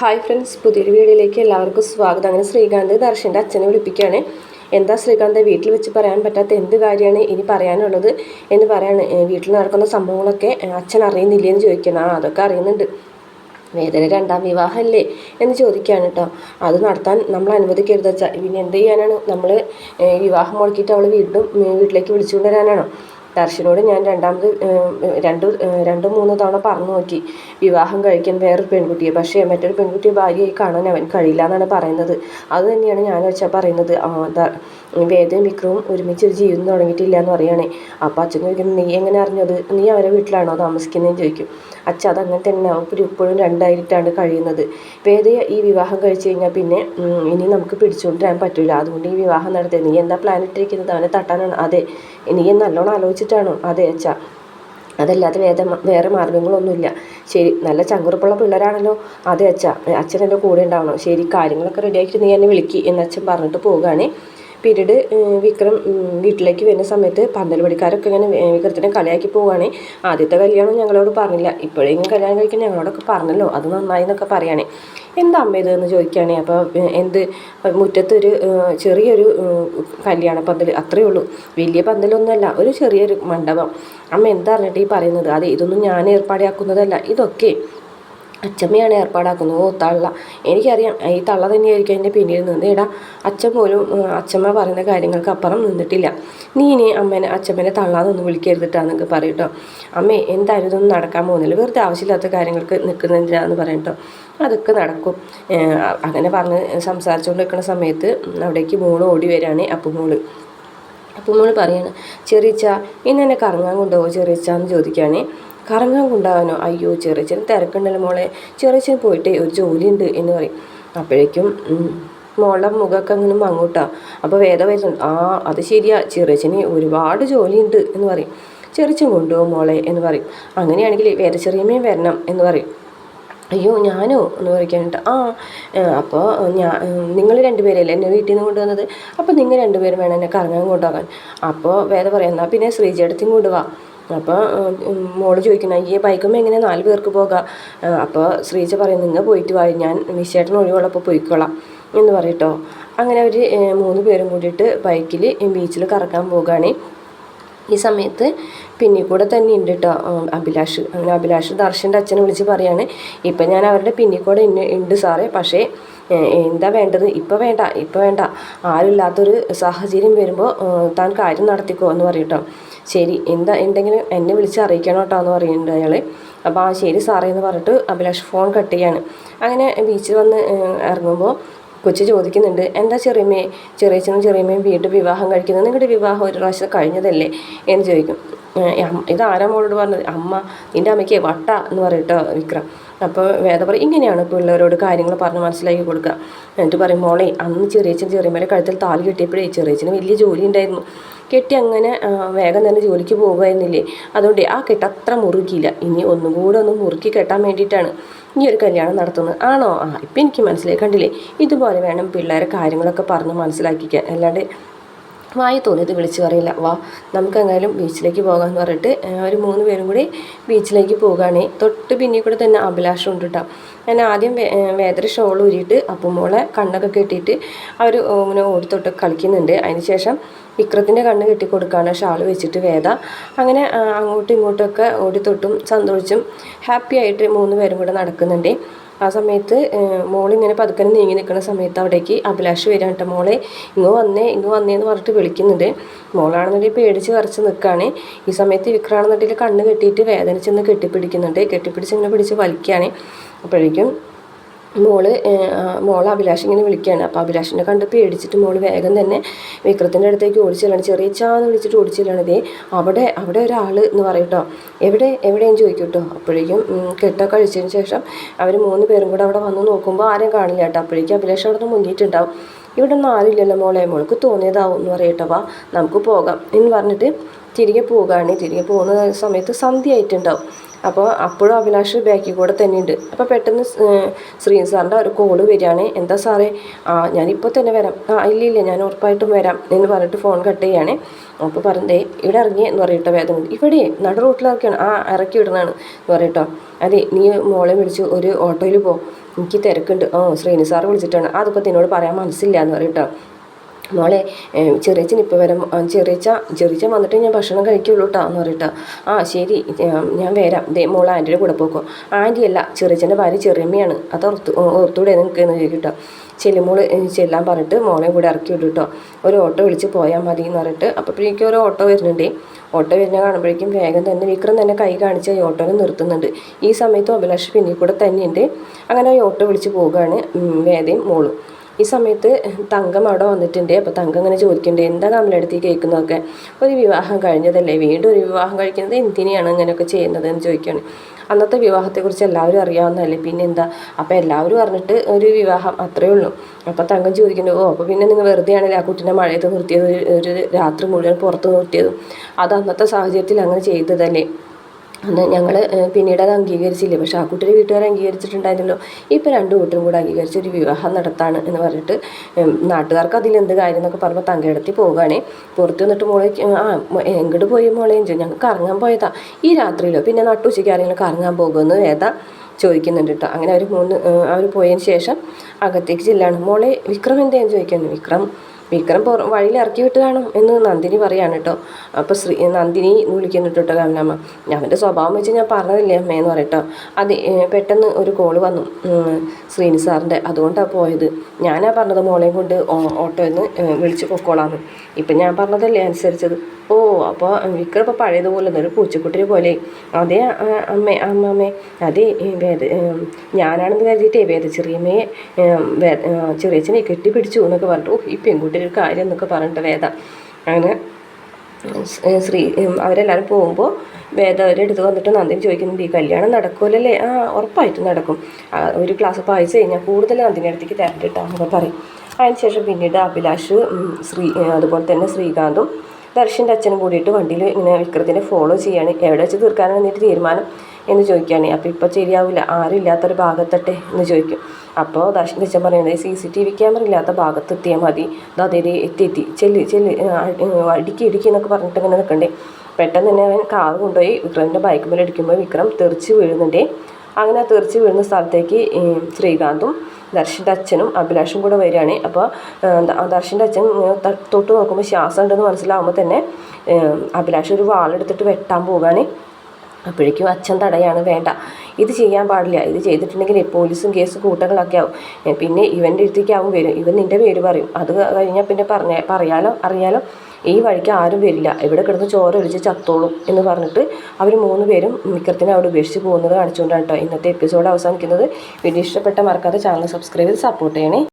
Hi friends പുതിയൊരു വീഡിയോയിലേക്ക് എല്ലാവർക്കും സ്വാഗതം. അങ്ങനെ ശ്രീകാന്ത് ദർശന്റെ അച്ഛനെ വിളിപ്പിക്കുകയാണ്. എന്താ ശ്രീകാന്ത് വീട്ടിൽ വെച്ച് പറയാൻ പറ്റാത്ത എന്ത് കാര്യമാണ് ഇനി പറയാനുള്ളത് എന്ന് പറയാണ്. വീട്ടിൽ നടക്കുന്ന സംഭവങ്ങളൊക്കെ അച്ഛൻ അറിയുന്നില്ല എന്ന് ചോദിക്കണം ആ അതൊക്കെ അറിയുന്നുണ്ട്. വേദന രണ്ടാം വിവാഹമല്ലേ എന്ന് ചോദിക്കുകയാണ് കേട്ടോ. അത് നടത്താൻ നമ്മൾ അനുവദിക്കരുത് വെച്ചാൽ പിന്നെ എന്ത് ചെയ്യാനാണ്? നമ്മൾ വിവാഹം മുടക്കിയിട്ട് അവൾ വീണ്ടും വീട്ടിലേക്ക് വിളിച്ചുകൊണ്ട് വരാനാണോ? ദർശനോട് ഞാൻ രണ്ടാമത് രണ്ട് രണ്ട് മൂന്ന് തവണ പറഞ്ഞു നോക്കി. വിവാഹം കഴിക്കാൻ വേറൊരു പെൺകുട്ടിയെ. പക്ഷേ മറ്റൊരു പെൺകുട്ടിയെ ഭാര്യയായി കാണാൻ അവൻ കഴിയില്ല എന്നാണ് പറയുന്നത്. അത് തന്നെയാണ് ഞാൻ വെച്ചാൽ പറയുന്നത്. വേദയും വിക്രവും ഒരുമിച്ച് ഒരു ജീവിതം തുടങ്ങിയിട്ടില്ല എന്ന് പറയുകയാണെ അപ്പോൾ അച്ഛൻ ചോദിക്കുന്നത് നീ എങ്ങനെ അറിഞ്ഞത്? നീ അവരെ വീട്ടിലാണോ താമസിക്കുന്നതെന്ന് ചോദിക്കും. അച്ഛൻ അതങ്ങനെ തന്നെ. അവർ ഇപ്പോഴും രണ്ടായിട്ടാണ് കഴിയുന്നത്. വേദ ഈ വിവാഹം കഴിച്ചു കഴിഞ്ഞാൽ പിന്നെ ഇനി നമുക്ക് പിടിച്ചുകൊണ്ടിരാൻ പറ്റില്ല അതുകൊണ്ട് ഈ വിവാഹം നടത്തിയത്. നീ എന്താ പ്ലാൻ ഇട്ടിരിക്കുന്നത്? അവനെ തട്ടാനാണ്. അതെ നീ നല്ലോണം ആലോചിച്ചിട്ടാണോ? അതെ അച്ഛ. അതല്ലാതെ വേദ വേറെ മാർഗങ്ങളൊന്നുമില്ല. ശരി നല്ല ചങ്കുറപ്പുള്ള പിള്ളേരാണല്ലോ. അതെ അച്ഛ. അച്ഛൻ എന്റെ കൂടെ ഉണ്ടാവണം. ശരി കാര്യങ്ങളൊക്കെ റെഡിയാക്കിയിട്ട് നീ എന്നെ വിളിക്ക് എന്ന് അച്ഛൻ പറഞ്ഞിട്ട് പോവുകയാണ്. ഏഹ്, വിക്രം വീട്ടിലേക്ക് വരുന്ന സമയത്ത് പന്തൽ പടിക്കാരൊക്കെ ഇങ്ങനെ വിക്രത്തിനെ കളിയാക്കി പോവുകയാണ്. ആദ്യത്തെ കല്യാണം ഞങ്ങളോട് പറഞ്ഞില്ല. ഇപ്പോഴെങ്കിലും കല്യാണം കഴിക്കാൻ ഞങ്ങളോടൊക്കെ പറഞ്ഞല്ലോ. അത് നന്നായി എന്നൊക്കെ പറയുകയാണ് എന്താ അമ്മ ഇതെന്ന് ചോദിക്കുകയാണെ. അപ്പോൾ എന്ത്? മുറ്റത്തൊരു ചെറിയൊരു കല്യാണ പന്തൽ അത്രയേ ഉള്ളൂ. വലിയ പന്തലൊന്നുമല്ല ഒരു ചെറിയൊരു മണ്ഡപം. അമ്മ എന്താ പറഞ്ഞിട്ട് ഈ പറയുന്നത്? അതെ ഇതൊന്നും ഞാൻ ഏർപ്പാടാക്കുന്നതല്ല. ഇതൊക്കെ അച്ചമ്മയാണ് ഏർപ്പാടാക്കുന്നത്. ഓ തള്ള. എനിക്കറിയാം. ഈ തള്ള തന്നെയായിരിക്കും എന്റെ പിന്നിൽ നിന്ന്. എടാ അച്ഛൻ പോലും അച്ചമ്മ പറയുന്ന കാര്യങ്ങൾക്ക് അപ്പുറം നിന്നിട്ടില്ല. നീ ഇനി അമ്മേനെ അച്ഛമ്മേനെ തള്ളാതൊന്നും വിളിക്കരുതിട്ടാന്നൊക്കെ പറയും അമ്മേ എന്തായാലും ഇതൊന്നും നടക്കാൻ പോകുന്നില്ല. വെറുതെ ആവശ്യമില്ലാത്ത കാര്യങ്ങൾക്ക് നിൽക്കുന്നതിനാന്ന് പറയും കേട്ടോ അതൊക്കെ നടക്കും. അങ്ങനെ പറഞ്ഞ് സംസാരിച്ചുകൊണ്ട് നിൽക്കുന്ന സമയത്ത് അവിടേക്ക് മോൾ ഓടി വരികയാണ് അപ്പം മോൾ അപ്പോൾ മോൾ പറയാണ് ചെറിയച്ച ഇന്ന് എന്നെ കറങ്ങാൻ കൊണ്ടുപോകുമോ ചെറിച്ചാന്ന് ചോദിക്കുകയാണേ കറങ്ങാൻ കൊണ്ടാകാനോ അയ്യോ ചെറിയച്ചൻ തിരക്കുണ്ടല്ലോ മോളെ. ചെറിയച്ചൻ പോയിട്ട് ഒരു ജോലിയുണ്ട് എന്ന് പറയും. അപ്പോഴേക്കും മോളുടെ മുഖമൊക്കെ അങ്ങനെ മങ്ങൂട്ടാ. അപ്പോൾ വേദ വരുന്നുണ്ട്. ആ അത് ശരിയാ. ചെറിയച്ചന് ഒരുപാട് ജോലിയുണ്ട് എന്ന് പറയും. ചെറിയച്ചൻ കൊണ്ടുപോകും മോളെ എന്ന് പറയും. അങ്ങനെയാണെങ്കിൽ വേദ ചെറിയമ്മയും വരണം എന്ന് പറയും. അയ്യോ ഞാനോ? എന്ന് പറയുന്നുണ്ട് ആ അപ്പോൾ ഞാൻ നിങ്ങൾ രണ്ടുപേരല്ലേ എന്നെ വീട്ടിൽ നിന്ന് കൊണ്ടുവന്നത്? അപ്പോൾ നിങ്ങൾ രണ്ടുപേരും വേണം എന്നെ കറങ്ങാൻ കൊണ്ടുപോകാൻ. അപ്പോൾ വേദ പറയാം എന്നാൽ പിന്നെ അടുത്തും കൊണ്ടുപോവാ അപ്പോൾ മോൾ ചോദിക്കുന്നത് ഈ ബൈക്കുമ്പോൾ എങ്ങനെ നാല് പേർക്ക് പോകാം? അപ്പോൾ ശ്രീജ പറയും നിങ്ങൾ പോയിട്ട് വായി ഞാൻ മിസ്സേട്ടൻ ഒഴിവുള്ളപ്പോൾ പോയിക്കോളാം എന്ന് പറയട്ടോ അങ്ങനെ അവർ മൂന്ന് പേരും കൂടിയിട്ട് ബൈക്കിൽ ബീച്ചിൽ കറക്കാൻ പോകുകയാണ് ഈ സമയത്ത് പിന്നെ കൂടെ തന്നെ ഉണ്ട് കേട്ടോ അഭിലാഷ്. അങ്ങനെ അഭിലാഷ് ദർശന്റെ അച്ഛനെ വിളിച്ച് പറയാണ് ഇപ്പം ഞാൻ അവരുടെ പിന്നിൽ കൂടെ ഉണ്ട് സാറേ പക്ഷേ എന്താ വേണ്ടത്? ഇപ്പം വേണ്ട ഇപ്പം വേണ്ട. ആരുമില്ലാത്തൊരു സാഹചര്യം വരുമ്പോൾ താൻ കാര്യം നടത്തിക്കോ എന്ന് പറയട്ടോ ശരി എന്താ എന്തെങ്കിലും എന്നെ വിളിച്ച് അറിയിക്കണം കേട്ടോ എന്ന് പറയുന്നുണ്ട് അയാൾ അപ്പോൾ ആ ശരി സാറേ എന്ന് പറഞ്ഞിട്ട് അഭിലാഷ് ഫോൺ കട്ട് ചെയ്യാണ്. അങ്ങനെ ബീച്ചിൽ വന്ന് ഇറങ്ങുമ്പോൾ കൊച്ചു ചോദിക്കുന്നുണ്ട് എന്താ ചെറിയമ്മേ? ചെറിയച്ഛനും ചെറിയമ്മയും വീണ്ടും വിവാഹം കഴിക്കുന്നത് നിങ്ങളുടെ വിവാഹം ഒരു പ്രാവശ്യം കഴിഞ്ഞതല്ലേ? എന്ന് ചോദിക്കും. ഇത് ആരാ മോളോട് പറഞ്ഞത്? അമ്മ നിന്റെ അമ്മയ്ക്ക് വട്ട എന്ന് പറയട്ടോ വിക്രം. അപ്പോൾ വേദ പറയും ഇങ്ങനെയാണ് പിള്ളേരോട് കാര്യങ്ങൾ പറഞ്ഞ് മനസ്സിലാക്കി കൊടുക്കുക. എന്നിട്ട് പറയും മോളെ അന്ന് ചെറിയച്ഛൻ ചെറിയമ്മയുടെ കഴുത്തിൽ താലി കെട്ടിയപ്പോഴേ ചെറിയച്ഛന് വലിയ ജോലി ഉണ്ടായിരുന്നു. കെട്ടി അങ്ങനെ വേഗം തന്നെ ജോലിക്ക് പോകുമായിരുന്നില്ലേ അതുകൊണ്ട് ആ കെട്ട് അത്ര മുറുകിയില്ല ഇനി ഒന്നും കൂടെ ഒന്ന് മുറുക്കി കെട്ടാൻ വേണ്ടിയിട്ടാണ്. ഈ ഒരു കല്യാണം നടത്തുന്നത് ആണോ? ആ ഇപ്പം എനിക്ക് മനസ്സിലായി. കണ്ടില്ലേ? ഇതുപോലെ വേണം പിള്ളേരെ കാര്യങ്ങളൊക്കെ പറഞ്ഞ് മനസ്സിലാക്കിക്കാൻ. അല്ലാണ്ട് വായി തോന്നിയത് വിളിച്ച് പറയില്ല. വാ നമുക്കെങ്ങായാലും ബീച്ചിലേക്ക് പോകാമെന്ന് പറഞ്ഞിട്ട് ഒരു മൂന്ന് പേരും കൂടി ബീച്ചിലേക്ക് പോകുകയാണ് തൊട്ട് പിന്നിൽ കൂടെ തന്നെ അഭിലാഷം ഉണ്ട് കേട്ടോ ഞാൻ ആദ്യം വേദന ഷോൾ ഊരിയിട്ട് അപ്പുമോളെ കണ്ണൊക്കെ കെട്ടിയിട്ട് അവർ ഇങ്ങനെ ഓടിത്തൊട്ട് കളിക്കുന്നുണ്ട്. അതിന് ശേഷം വിക്രത്തിന്റെ കണ്ണ് കെട്ടി കൊടുക്കുകയാണ് ഷാൾ വെച്ചിട്ട് വേദ. അങ്ങനെ അങ്ങോട്ടും ഇങ്ങോട്ടൊക്കെ ഓടിത്തൊട്ടും സന്തോഷിച്ചും ഹാപ്പി ആയിട്ട് മൂന്ന് പേരും കൂടെ നടക്കുന്നുണ്ട്. ആ സമയത്ത് മോളിങ്ങനെ പതുക്കനെ നീങ്ങി നിൽക്കുന്ന സമയത്ത് അവിടേക്ക് അഭിലാഷ് വരാൻ കേട്ടോ മോളെ. ഇങ്ങ് വന്നേ ഇങ്ങ് വന്നേ എന്ന് പറഞ്ഞിട്ട് വിളിക്കുന്നുണ്ട്. മോളാണെന്നുണ്ടെങ്കിൽ പേടിച്ച് കറച്ച് നിൽക്കുകയാണ്. ഈ സമയത്ത് വിക്രാണെന്നുണ്ടെങ്കിൽ കണ്ണ് കെട്ടിയിട്ട് വേദനിച്ചെന്ന് കെട്ടിപ്പിടിക്കുന്നുണ്ട്. കെട്ടിപ്പിടിച്ച് ഇങ്ങനെ പിടിച്ച് വലിക്കുകയാണ്. അപ്പോഴേക്കും മോൾ മോൾ അഭിലാഷ് ഇങ്ങനെ വിളിക്കുകയാണ്. അപ്പോൾ അഭിലാഷിനെ കണ്ട് പേടിച്ചിട്ട് മോൾ വേഗം തന്നെ വിക്രത്തിന്റെ അടുത്തേക്ക് ഓടിച്ചെല്ലാണ്. ചെറിയ ചാന്ന് വിളിച്ചിട്ട് ഓടിച്ചെല്ലാണ്. ദേ അവിടെ അവിടെ ഒരാൾ എന്ന് പറയട്ടോ എവിടെ എവിടെയും ചോദിക്കും കേട്ടോ. അപ്പോഴേക്കും കെട്ടോ കഴിച്ചതിന് ശേഷം അവർ മൂന്ന് പേരും കൂടെ അവിടെ വന്ന് നോക്കുമ്പോൾ ആരെയും കാണില്ല കേട്ടോ. അപ്പോഴേക്കും അഭിലാഷ് അവിടെ നിന്ന് മുങ്ങിയിട്ടുണ്ടാവും. ഇവിടെ ഒന്നും ആരുമില്ലല്ലോ മോളെ. മോൾക്ക് തോന്നിയതാവും എന്ന് പറയട്ടോ വാ നമുക്ക് പോകാം എന്ന് പറഞ്ഞിട്ട് തിരികെ പോവുകയാണ് തിരികെ പോകുന്ന സമയത്ത് സന്ധ്യ ആയിട്ടുണ്ടാവും അപ്പോൾ അപ്പോഴും അഭിലാഷ് ബാക്കിൽ കൂടെ തന്നെയുണ്ട്. അപ്പോൾ പെട്ടെന്ന് ശ്രീ സാറിന്റെ ഒരു കോൾ വരികയാണ്. എന്താ സാറേ? ആ ഞാനിപ്പോൾ തന്നെ വരാം. ആ ഇല്ല ഇല്ല ഞാൻ ഉറപ്പായിട്ടും വരാം എന്ന് പറഞ്ഞിട്ട് ഫോൺ കട്ട് ചെയ്യാണ്. അപ്പോൾ പറഞ്ഞേ ഇവിടെ ഇറങ്ങി എന്ന് പറയട്ടോ വേദന ഇവിടെ നട റൂട്ടിലിറക്കിയാണ് ആ ഇറക്കി വിടുന്നതാണ് എന്ന് പറയട്ടോ അതെ നീ മോളെ വിളിച്ച് ഒരു ഓട്ടോയിൽ പോ. എനിക്ക് തിരക്കുണ്ട്. ഓ ശ്രീനി സാറ് വിളിച്ചിട്ടാണ്. അതിപ്പോൾ നിന്നോട് പറയാൻ മനസ്സില്ല എന്ന് പറയട്ടോ മോളെ ചെറിയച്ചൻ ഇപ്പോൾ വരാം ചെറിയച്ച ചെറിയച്ചൻ വന്നിട്ട് ഞാൻ ഭക്ഷണം കഴിക്കുള്ളൂ കേട്ടോ എന്ന് പറയട്ടോ ആ ശരി ഞാൻ വരാം. ദേ മോൾ ആന്റിയുടെ കൂടെ പോക്കോ. ആന്റി അല്ല ചെറിയച്ചന്റെ ഭാര്യ ചെറിയമ്മയാണ്. അത് ഓർത്ത് ഓർത്തൂടെ നിങ്ങൾക്ക് എന്ന് കേട്ടോ ചെല്ലുമോൾ ചെല്ലാൻ പറഞ്ഞിട്ട് മോളെ കൂടെ ഇറക്കി വിട്ടു കേട്ടോ ഒരു ഓട്ടോ വിളിച്ച് പോയാൽ മതി എന്ന് പറഞ്ഞിട്ട്. അപ്പോഴേക്കും ഒരു ഓട്ടോ വരുന്നുണ്ട്. ഓട്ടോ വരുന്ന കാണുമ്പോഴേക്കും വേഗം തന്നെ വിക്രം തന്നെ കൈ കാണിച്ച് ഈ ഓട്ടോനെ നിർത്തുന്നുണ്ട്. ഈ സമയത്തും അഭിലാഷ് പിന്നിൽ കൂടെ തന്നെയുണ്ട്. അങ്ങനെ ഈ ഓട്ടോ വിളിച്ച് പോവുകയാണ് വേദയും മോളും. ഈ സമയത്ത് തങ്കം അവിടെ വന്നിട്ടുണ്ട്. അപ്പോൾ തങ്കം ഇങ്ങനെ ചോദിക്കുന്നുണ്ട് എന്താ കമലെടുത്ത് കേൾക്കുന്നതൊക്കെ ഒരു വിവാഹം കഴിഞ്ഞതല്ലേ? വീണ്ടും ഒരു വിവാഹം കഴിക്കുന്നത് എന്തിനെയാണ് ഇങ്ങനെയൊക്കെ ചെയ്യുന്നത് എന്ന് ചോദിക്കുകയാണ്. അന്നത്തെ വിവാഹത്തെക്കുറിച്ച് എല്ലാവരും അറിയാവുന്നതല്ലേ? പിന്നെ എന്താ അപ്പോൾ എല്ലാവരും അറിഞ്ഞിട്ട് ഒരു വിവാഹം അത്രയേ ഉള്ളൂ. അപ്പോൾ തങ്കം ചോദിക്കുന്നു ഓ അപ്പോൾ പിന്നെ നിങ്ങൾ വെറുതെ ആണല്ലേ ആ കുട്ടീനെ മഴയത്ത് നിർത്തിയത്? ഒരു രാത്രി മുഴുവൻ പുറത്ത് നിർത്തിയതും? അത് അന്നത്തെ സാഹചര്യത്തിൽ അങ്ങനെ ചെയ്തതല്ലേ? അന്ന് ഞങ്ങൾ പിന്നീട് അത് അംഗീകരിച്ചില്ല? പക്ഷെ ആ കുട്ടിയുടെ വീട്ടുകാർ അംഗീകരിച്ചിട്ടുണ്ടായിരുന്നല്ലോ. ഇപ്പോൾ രണ്ടു കൂട്ടരും കൂടെ അംഗീകരിച്ച് ഒരു വിവാഹം നടത്താണ് എന്ന് പറഞ്ഞിട്ട് നാട്ടുകാർക്ക് അതിലെന്ത് കാര്യം എന്നൊക്കെ പറഞ്ഞപ്പോൾ തങ്കയിടത്തി പോവുകയാണേ. പുറത്ത് വന്നിട്ട് മോളെ ആ എങ്ങോട്ട് പോയി മോളെ? ഞങ്ങൾക്ക് കറങ്ങാൻ പോയതാ. ഈ രാത്രിയിലോ? പിന്നെ നട്ടുച്ചയ്ക്ക് ആരെങ്കിലും കറങ്ങാൻ പോകുമെന്ന് വേദ ചോദിക്കുന്നുണ്ട് കേട്ടോ. അങ്ങനെ അവർ മൂന്ന് അവർ പോയതിന് ശേഷം അകത്തേക്ക് ചെല്ലാണ്. മോളെ വിക്രം എന്തേന്ന് ചോദിക്കുന്നു വിക്രം വിക്രം പുറ വഴിയിൽ ഇറക്കി വിട്ട് കാണും എന്ന് നന്ദിനി പറയാണ് കേട്ടോ. അപ്പോൾ ശ്രീ നന്ദിനി എന്ന് വിളിക്കുന്നുണ്ട് കേട്ടോ കമലമ്മ അവന്റെ സ്വഭാവം വെച്ച് ഞാൻ പറഞ്ഞതില്ലേ അമ്മയെന്ന് പറയട്ടോ. അത് പെട്ടെന്ന് ഒരു കോൾ വന്നു. ശ്രീനി സാറിന്റെ അതുകൊണ്ടാണ് പോയത്. ഞാനാ പറഞ്ഞത് മോളെയും കൊണ്ട് ഓട്ടോയിൽ നിന്ന് വിളിച്ച് പൊക്കോളാന്ന്. ഇപ്പം ഞാൻ പറഞ്ഞതല്ലേ അനുസരിച്ചത്. ഓ അപ്പോൾ വിക്രം ഇപ്പോൾ പഴയതുപോലെ ഒരു പൂച്ചക്കുട്ടിനെ പോലെ. അതേ അമ്മേ അമ്മമ്മേ അതേ വേദ ഞാനാണെന്ന് കരുതിയിട്ടേ വേദ ചെറിയമ്മയെ ചെറിയച്ഛനെ കെട്ടിപ്പിടിച്ചു എന്നൊക്കെ പറഞ്ഞിട്ട്. ഓ ഈ പെൺകുട്ടിയുടെ ഒരു കാര്യം എന്നൊക്കെ പറഞ്ഞിട്ട് വേദ. അങ്ങനെ ശ്രീ അവരെല്ലാവരും പോകുമ്പോൾ വേദ അവരുടെ അടുത്ത് വന്നിട്ട് നന്ദിനി ചോദിക്കുന്നുണ്ട് ഈ കല്യാണം നടക്കുമല്ലേ ആ ഉറപ്പായിട്ടും നടക്കും. ഒരു ഗ്ലാസ് പായസം കഴിഞ്ഞാൽ കൂടുതൽ നന്ദിനി അടുത്തേക്ക് തരണ്ടിട്ടാന്നൊക്കെ പറയും. അതിനുശേഷം പിന്നീട് അഭിലാഷ് ശ്രീ അതുപോലെ തന്നെ ശ്രീകാന്തും ദർശന്റെ അച്ഛനും കൂടിയിട്ട് വണ്ടിയിൽ ഇങ്ങനെ വിക്രത്തിനെ ഫോളോ ചെയ്യാണ്. എവിടെ വെച്ച് തീർക്കാനാണ് എന്നിട്ട് തീരുമാനം എന്ന് ചോദിക്കുകയാണ്. അപ്പോൾ ഇപ്പോൾ ശരിയാവില്ല. ആരും ഇല്ലാത്തൊരു ഭാഗത്തട്ടെ എന്ന് ചോദിക്കും. അപ്പോൾ ദർശന്റെ അച്ഛൻ പറയുന്നത് C C T V camera ഇല്ലാത്ത ഭാഗത്ത് എത്തിയാൽ മതി. അതേ എത്തി എത്തി. ചെല്ല് ചെല്ല്. ഇടുക്കി ഇടുക്കി എന്നൊക്കെ പറഞ്ഞിട്ട് ഇങ്ങനെ നിൽക്കണ്ടേ. പെട്ടെന്ന് തന്നെ അവൻ കാർ കൊണ്ടുപോയി വിക്രമിന്റെ ബൈക്ക് മേലെ ഇടിക്കുമ്പോൾ വിക്രം തെറിച്ച് വീഴുന്നുണ്ടേ. അങ്ങനെ തെറിച്ച് വീഴുന്ന സ്ഥലത്തേക്ക് ശ്രീകാന്തും ദർശന്റെ അച്ഛനും അഭിലാഷും കൂടെ വരികയാണ്. അപ്പോൾ ദർശന്റെ അച്ഛൻ തൊട്ട് നോക്കുമ്പോൾ ശ്വാസം ഉണ്ടെന്ന് മനസ്സിലാവുമ്പോൾ തന്നെ അഭിലാഷ് ഒരു വാളെടുത്തിട്ട് വെട്ടാൻ പോവുകയാണ്. അപ്പോഴേക്കും അച്ഛൻ തടയാണ് വേണ്ട ഇത് ചെയ്യാൻ പാടില്ല. ഇത് ചെയ്തിട്ടുണ്ടെങ്കിൽ പോലീസും കേസ് കൂട്ടങ്ങളൊക്കെ ആവും. പിന്നെ ഇവന്റെ അടുത്തേക്കാവും വരും. ഇവൻ നിന്റെ പേര് പറയും. അത് കഴിഞ്ഞാൽ പിന്നെ പറഞ്ഞ പറയാലോ അറിയാലോ. ഈ വഴിക്ക് ആരും വരില്ല. ഇവിടെ കിടന്ന് ചോര ഒഴിച്ച് ചത്തോളും എന്ന് പറഞ്ഞിട്ട് അവർ മൂന്ന് പേരും മിക്കത്തിനെ അവിടെ ഉപേക്ഷിച്ച് പോകുന്നത് കാണിച്ചുകൊണ്ടാണ് കേട്ടോ ഇന്നത്തെ എപ്പിസോഡ് അവസാനിക്കുന്നത്. വീഡിയോ ഇഷ്ടപ്പെട്ട മറക്കാതെ ചാനൽ സബ്സ്ക്രൈബ് ചെയ്ത് സപ്പോർട്ട് ചെയ്യണേ.